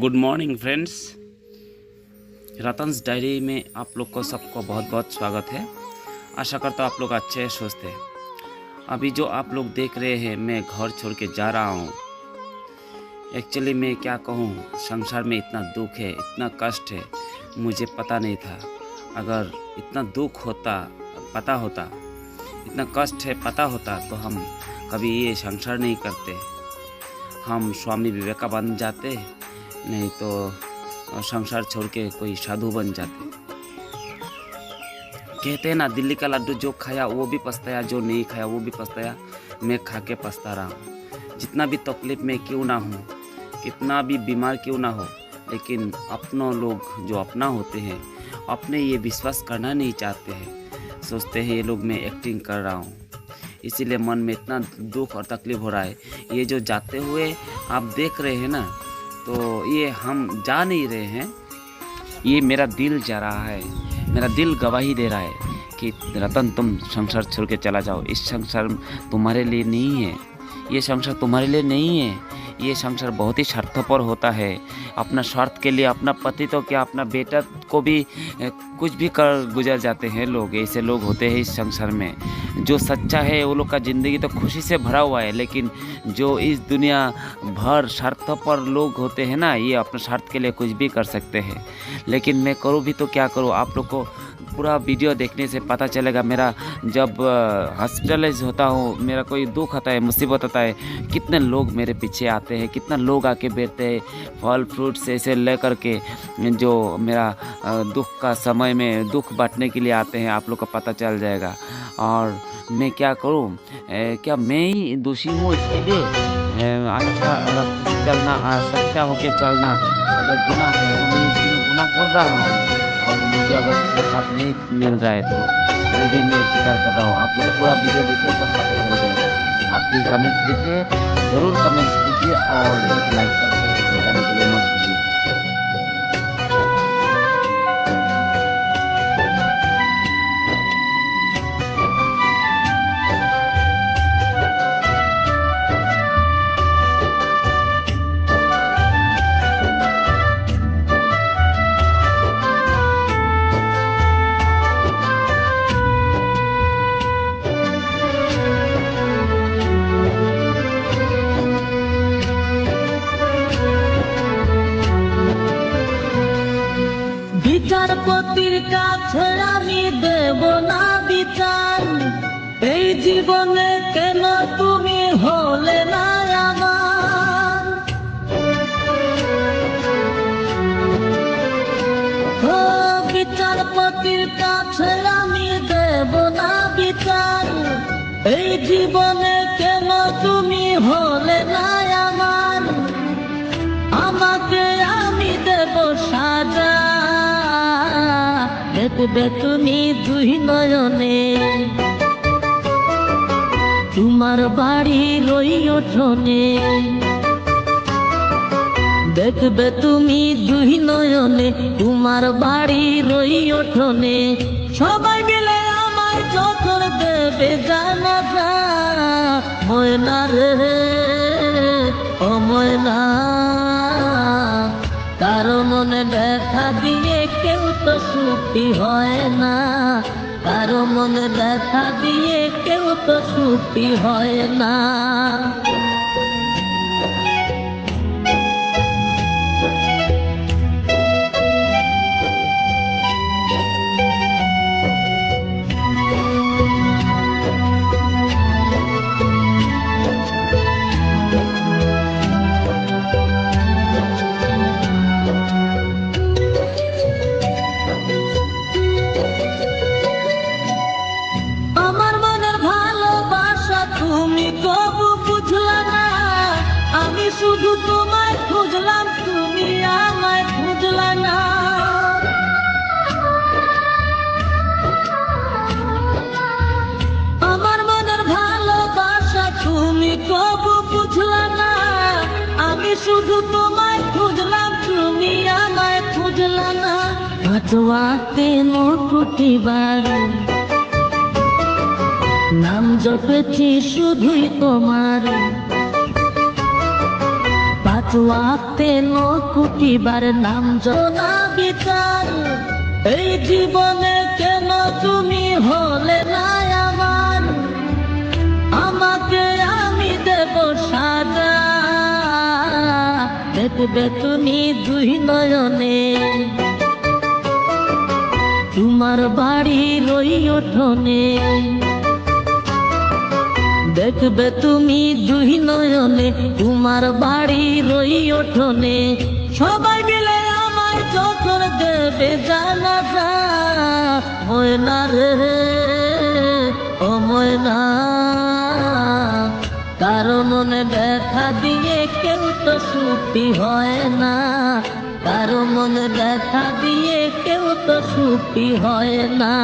Good morning friends Ratan's diary में आप लोग को सबको बहुत बहुत स्वागत है। आशा करता हूँ आप लोग अच्छे हैं, स्वस्थ हैं। अभी जो आप लोग देख रहे हैं, मैं घर छोड़ के जा रहा हूँ। एक्चुअली मैं क्या कहूँ, संसार में इतना दुख है, इतना कष्ट है, मुझे पता नहीं था। अगर इतना दुख होता, पता होता, इतना कष्ट है, पता होता तो हम कभी ये संसार नहीं करते। हम स्वामी विवेकानंद जाते नहीं तो संसार छोड़ के कोई साधु बन जाते। कहते हैं ना, दिल्ली का लड्डू जो खाया, वो भी पछताया, जो नहीं खाया, वो भी पछताया। मैं खा के पछता रहा हूँ। जितना भी तकलीफ़ में क्यों ना हूँ, कितना भी बीमार क्यों ना हो, लेकिन अपनों लोग जो अपना होते हैं, अपने ये विश्वास करना नहीं चाहते हैं। सोचते हैं, ये लोग मैं एक्टिंग कर रहा हूँ। इसीलिए मन में इतना दुख और तकलीफ़ हो रहा है। ये जो जाते हुए आप देख रहे हैं ना तो ये हम जा नहीं रहे हैं। ये मेरा दिल जा रहा है। मेरा दिल गवाही दे रहा है कि रतन, तुम संसार छोड़ के चला जाओ। इस संसार तुम्हारे लिए नहीं है। ये संसार तुम्हारे लिए नहीं है। ये संसार बहुत ही स्वार्थपर होता है। अपना स्वार्थ के लिए, अपना पति तो क्या, अपना बेटा को भी कुछ भी कर गुजर जाते हैं लोग। ऐसे लोग होते हैं इस संसार में। जो सच्चा है, वो लोग का ज़िंदगी तो खुशी से भरा हुआ है, लेकिन जो इस दुनिया भर स्वार्थपर लोग होते हैं ना, ये अपने स्वार्थ के लिए कुछ भी कर सकते हैं। लेकिन मैं करूँ भी तो क्या करूँ? आप लोग को पूरा वीडियो देखने से पता चलेगा मेरा जब हॉस्पिटलाइज होता हूँ, मेरा कोई दुख आता है, मुसीबत आता है, कितने लोग मेरे पीछे आते हैं, कितना लोग आके बैठते हैं, फल फ्रूट से ऐसे ले करके जो मेरा दुख का समय में दुख बांटने के लिए आते हैं, आप लोग का पता चल जाएगा। और मैं क्या करूँ? क्या मैं ही दोषी हूँ इसके लिए? अच्छा चलना सच्चा होके चलना, अगर गुनाह है तो इसमें कर रहा हूँ। अगर साथ नहीं मिल रहा है तो वो भी मैं स्वीकार कर रहा हूँ। आप लोग पूरा वीडियो देखिए तो पता चल जाएगा। आपकी कमेंट्स कीजिए, ज़रूर कमेंट कीजिए और लाइक करके আমি দেব না বিচার। এই জীবনে কেন তুমি হলে না আমার বিচারপতির কাছে আমি দেব না বিচার। এই জীবনে কেন তুমি হলে না আমার আমাকে আমি দেব সাজা। দেখবে তুমি দুই নয়নে। তোমার বাড়ি রই ওঠনে দেখবে তুমি দুই নয়নে, তোমার বাড়ি রই ওঠনে সবাই মিলে আমায় যখন দেবে, জানা ময়না রে, ও তো সুখী হয় না। কারও মনে দেখা দিয়ে কেউ তো সুখী হয় না। শুধু তোমায় খুঁজলাম, তুমি আমায় খুঁজলা না। আমার মনের ভালোবাসা তুমি কবু বুঝলা না। আমি শুধু তোমায় খুঁজলাম, তুমি আমায় খুঁজলা না। হাতোয়াতে মোটুটি বাড়ি নাম জপেছি শুধুই তোমার। পাঁচ পাঁচুয়াতে কোটিবার নাম জনা বিচার এই জীবনে কেন তুমি হলে না আমার? আমাকে আমি দেব সাজা। দেখবে তুমি দুই নয়নে। তোমার বাড়ি রই ওঠনে দেখবে তুমি দুই নয়নে, তোমার বাড়ি রই ওঠনে সবাই মিলে আমার যখন দেবে, জানা ময়না রে, ও ময়না। কারও মনে দেখা দিয়ে কেউ তো সুখী হয় না। কারও মনে দেখা দিয়ে কেউ তো সুখী হয় না।